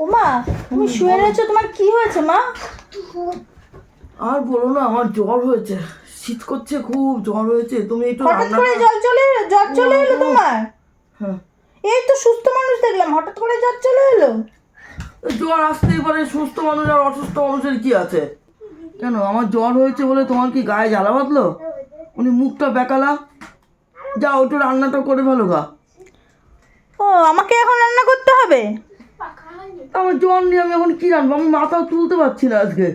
ওমা তুমি শুয়ে রয়েছো তোমার কি হয়েছে মা? আর বলো না আমার জ্বর হয়েছে। শীত করছে খুব জ্বর হয়েছে। তুমি একটু হঠাৎ করে জ্বর চলে জ্বর চলে এলো তোমার? হ্যাঁ। এই তো সুস্থ মানুষ দেখলাম হঠাৎ করে জ্বর চলে এলো? জ্বর আসতেই পারে সুস্থ মানুষ আর অসুস্থ মানুষের কি আছে? কেন আমার জ্বর হয়েছে বলে তোমার কি গায়ে জ্বালা বাঁধলো? উনি মুখটা বেকালা। যাও একটু রান্নাটা করে ভালো গা। ও আমাকে এখন রান্না করতে হবে? আমার জ্বর নিয়ে আমি এখন কি রান্নাবো? আমি মাথাও তুলতে পারছি না আজকে।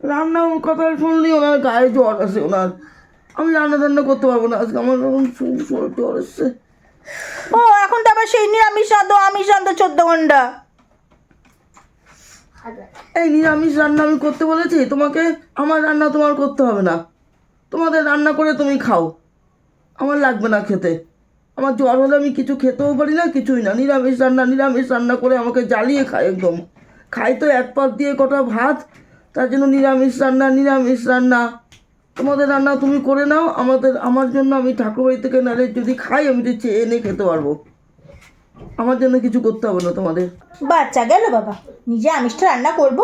রান্না কথা শুনলেই ওনার গায়ে জ্বর আছে ওনার। আমি রান্না টান্না করতে পারব না আজকে আমার এখন জ্বর এসছে ও এখন তো আবার সেই নিরামিষ রাঁধো আমিষ রাঁধো চোদ্দ ঘণ্টা। এই নিরামিষ রান্না আমি করতে বলেছি তোমাকে আমার রান্না তোমার করতে হবে না। তোমাদের রান্না করে তুমি খাও। আমার লাগবে না খেতে। আমার জ্বর হলে আমি কিছু খেতেও পারি না, কিছুই না। নিরামিষ রান্না নিরামিষ রান্না করে আমাকে জ্বালিয়ে খায় একদম। খাই তো এক পাত দিয়ে কটা ভাত, তার জন্য নিরামিষ রান্না নিরামিষ রান্না। তোমাদের রান্না তুমি করে নাও, আমাদের, আমার জন্য আমি ঠাকুরবাড়ি থেকে নাহলে যদি খাই, আমি তো চেয়ে এনে খেতে পারব। আমার জন্য কিছু করতে হবে না তোমাদের। বাচ্চা গেল বাবা। নিজে আমিষটা রান্না করব।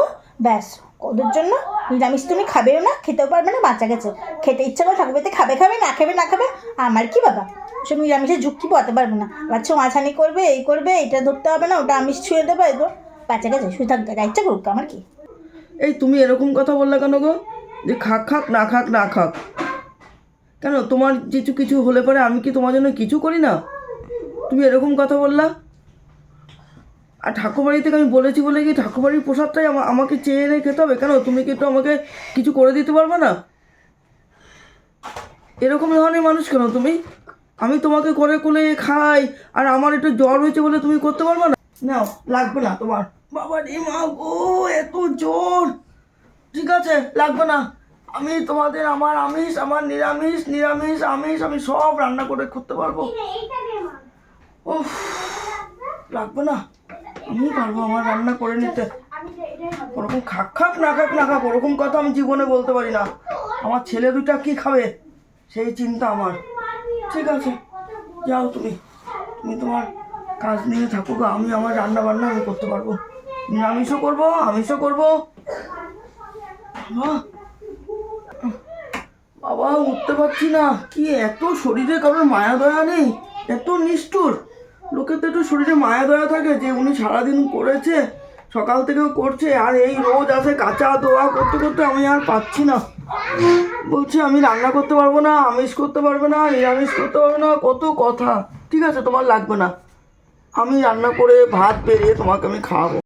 ব্যাস, ওদের জন্য নিরামিষ তুমি খাবেও না, খেতেও পারবে না, বাচ্চা গেছে। খেতে ইচ্ছা করে ঠাকুরবাড়িতে খাবে খাবে, না খাবে না খাবে, আমার কি বাবা? সব নিরামিষের যুক্তি পড়াতে পারবে না। বাচ্চা মাছানি করবে, এই করবে এটা ধরতে হবে না, ওটা আমিষ ছুঁয়ে দেবে, এই তো বাচ্চা কাছে শুয়ে থাকবে ইচ্ছা করুক, আমার কি? এই তুমি এরকম কথা বললে কেন গো? যে খাক খাক, না খাক না খাক। কেন, তোমার কিছু কিছু হলে পরে আমি কি তোমার জন্য কিছু করি না? তুমি এরকম কথা বললা? আর ঠাকুরবাড়ি থেকে আমি বলেছি বলে কি ঠাকুরবাড়ির প্রসাদটাই আমা- আমাকে চেয়ে এনে খেতে হবে? কেন, তুমি কি একটু আমাকে কিছু করে দিতে পারবে না? এরকম ধরনের মানুষ কেন তুমি? আমি তোমাকে করে কোলে খাই আর আমার একটু জ্বর হয়েছে বলে তুমি করতে পারবে না? নাও লাগবে না তোমার। বাবা রে মা গো এত জ্বর। ঠিক আছে লাগবে না। আমি তোমাদের আমার আমিষ আমার নিরামিষ নিরামিষ আমিষ আমি সব রান্না করে করতে পারব। উফ লাগবে না। আমি পারব আমার রান্না করে নিতে। ওরকম খাক খাক না খাক না খাক ওরকম কথা আমি জীবনে বলতে পারি না। আমার ছেলে দুটা কি খাবে? সেই চিন্তা আমার। ঠিক আছে যাও তুমি। তুমি তোমার কাজ নিয়ে থাকো গো, আমি আমার রান্না বান্না আমি করতে পারব। নিরামিষও করব আমিষও করব। বাবা উঠতে পারছি না। কি এত শরীরে কারোর মায়া দয়া নেই? এত নিষ্ঠুর। লোকের তো একটু শরীরে মায়া দয়া থাকে যে উনি সারাদিন করেছে সকাল থেকেও করছে আর এই রোজ আছে কাঁচা দোয়া করতে করতে আমি আর পাচ্ছি না। বলছে, আমি রান্না করতে পারব না, আমিষ করতে পারব না, নিরামিষ করতে পারব না, কত কথা। ঠিক আছে, তোমার লাগবে না। আমি রান্না করে ভাত বেরিয়ে তোমাকে আমি খাওয়াবো।